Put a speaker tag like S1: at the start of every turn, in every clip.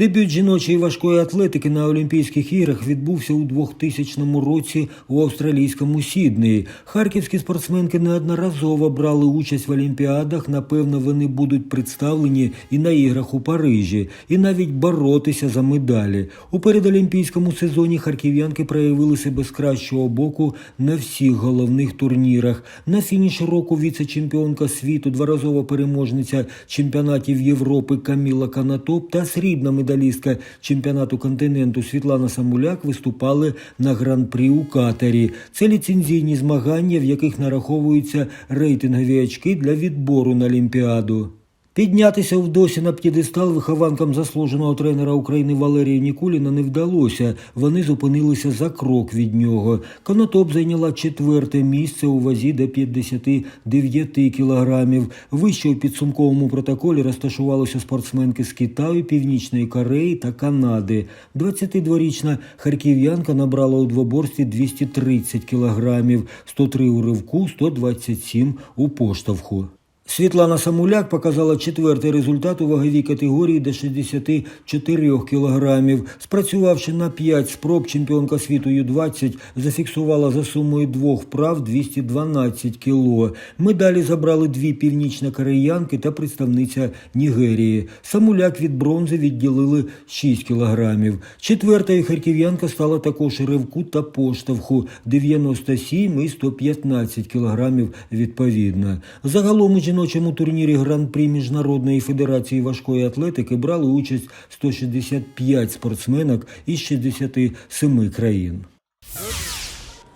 S1: Дебют жіночої важкої атлетики на Олімпійських іграх відбувся у 2000 році у австралійському Сіднеї. Харківські спортсменки неодноразово брали участь в олімпіадах. Напевно, вони будуть представлені і на іграх у Парижі, і навіть боротися за медалі. У передолімпійському сезоні харків'янки проявили себе з кращого боку на всіх головних турнірах. На фініші року віце-чемпіонка світу, дворазова переможниця чемпіонатів Європи Каміла Канатоп та срібна медалістка чемпіонату континенту Світлана Самуляк виступали на гран-прі у Катарі. Це ліцензійні змагання, в яких нараховуються рейтингові очки для відбору на Олімпіаду. Піднятися в досі на п'єдестал вихованкам заслуженого тренера України Валерія Нікуліна не вдалося. Вони зупинилися за крок від нього. Конотоп зайняла четверте місце у вазі до 59 кілограмів. Вище у підсумковому протоколі розташувалися спортсменки з Китаю, Північної Кореї та Канади. 22-річна харків'янка набрала у двоборстві 230 кілограмів, 103 у ривку, 127 у поштовху. Світлана Самуляк показала четвертий результат у ваговій категорії до 64 кілограмів. Спрацювавши на 5 спроб, чемпіонка світу Ю-20 зафіксувала за сумою двох вправ 212 кіло. Медалі забрали дві північно-кореянки та представниця Нігерії. Самуляк від бронзи відділили 6 кілограмів. Четвертою харків'янка стала також ривку та поштовху 97 і 115 кілограмів відповідно. Загалом у жіночому турнірі Гран-прі Міжнародної федерації важкої атлетики брали участь 165 спортсменок із 67 країн.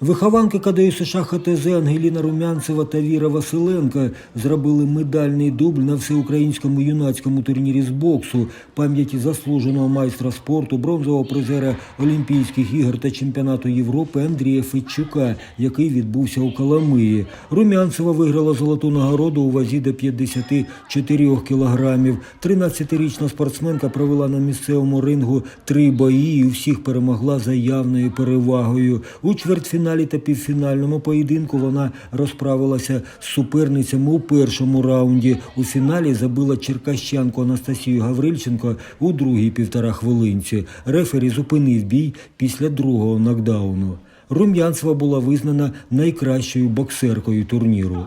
S1: Вихованки КДЮ США ХТЗ Ангеліна Румянцева та Віра Василенка зробили медальний дубль на всеукраїнському юнацькому турнірі з боксу пам'яті заслуженого майстра спорту, бронзового призера Олімпійських ігор та чемпіонату Європи Андрія Федчука, який відбувся у Коломиї. Румянцева виграла золоту нагороду у вазі до 54 кілограмів. 13-річна спортсменка провела на місцевому рингу три бої і у всіх перемогла за явною перевагою. У чвертьфіналі та півфінальному поєдинку вона розправилася з суперницями у першому раунді. У фіналі забила черкащанку Анастасію Гаврильченко у другій півтора хвилинці. Рефері зупинив бій після другого нокдауну. Рум'янцева була визнана найкращою боксеркою турніру.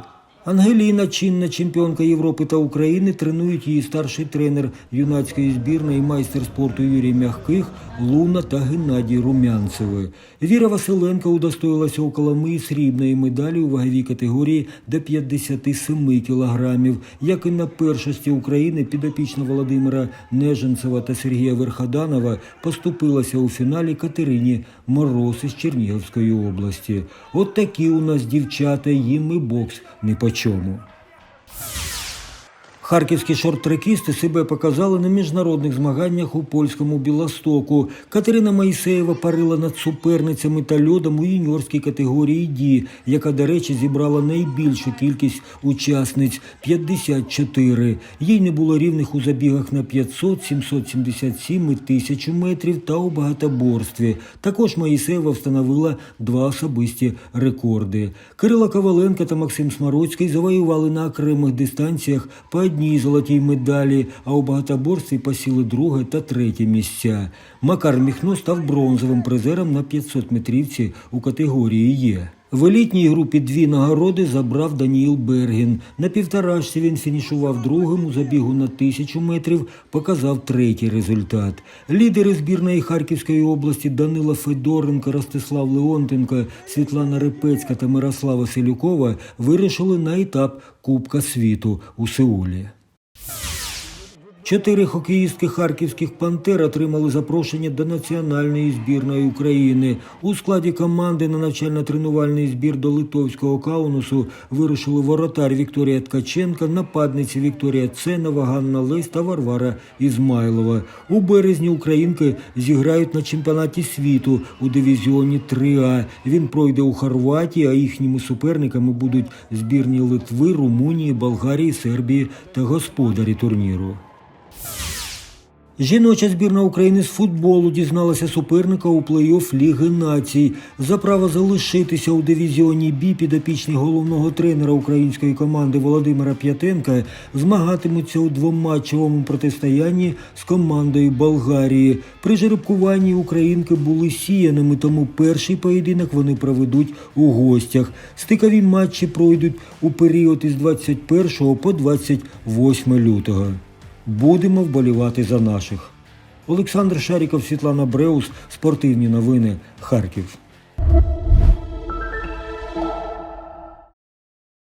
S1: Ангеліна, чинна чемпіонка Європи та України, тренують її старший тренер юнацької збірної, майстер спорту Юрій Мягких, Луна та Геннадій Румянцеви. Віра Василенко удостоїлася у Коломиї срібної медалі у ваговій категорії до 57 кілограмів. Як і на першості України, підопічна Володимира Неженцева та Сергія Верходанова поступилася у фіналі Катерині Мороз із Чернігівської області. От такі у нас дівчата, їм і бокс не по чому. Харківські шорт-трекісти себе показали на міжнародних змаганнях у польському Білостоку. Катерина Моїсеєва парила над суперницями та льодом у юніорській категорії Ді, яка, до речі, зібрала найбільшу кількість учасниць 54. Їй не було рівних у забігах на 500, 777 і 1000 метрів та у багатоборстві. Також Моїсеєва встановила два особисті рекорди. Кирила Коваленко та Максим Смароцький завоювали на окремих дистанціях по одній золотій медалі, а у багатоборстві посіли друге та третє місця. Макар Міхно став бронзовим призером на 500 метрівці у категорії Є. В елітній групі дві нагороди забрав Даніїл Бергін. На півторашці він фінішував другим у забігу на тисячу метрів, показав третій результат. Лідери збірної Харківської області Данила Федоренко, Ростислав Леонтенко, Світлана Репецька та Мирослава Селюкова вирішили на етап Кубка світу у Сеулі. Чотири хокеїстки харківських пантер отримали запрошення до національної збірної України. У складі команди на навчально-тренувальний збір до литовського каунусу вирушили воротар Вікторія Ткаченка, нападниці Вікторія Ценова, Ганна Лесь та Варвара Ізмайлова. У березні українки зіграють на чемпіонаті світу у дивізіоні 3А. Він пройде у Хорватії, а їхніми суперниками будуть збірні Литви, Румунії, Болгарії, Сербії та господарі турніру. Жіноча збірна України з футболу дізналася суперника у плей-офф Ліги націй. За право залишитися у дивізіоні Бі підопічні головного тренера української команди Володимира П'ятенка змагатимуться у двоматчевому протистоянні з командою Болгарії. При жеребкуванні українки були сіяними, тому перший поєдинок вони проведуть у гостях. Стикові матчі пройдуть у період із 21 по 28 лютого. Будемо вболівати за наших. Олександр Шаріков, Світлана Бреус, спортивні новини, Харків.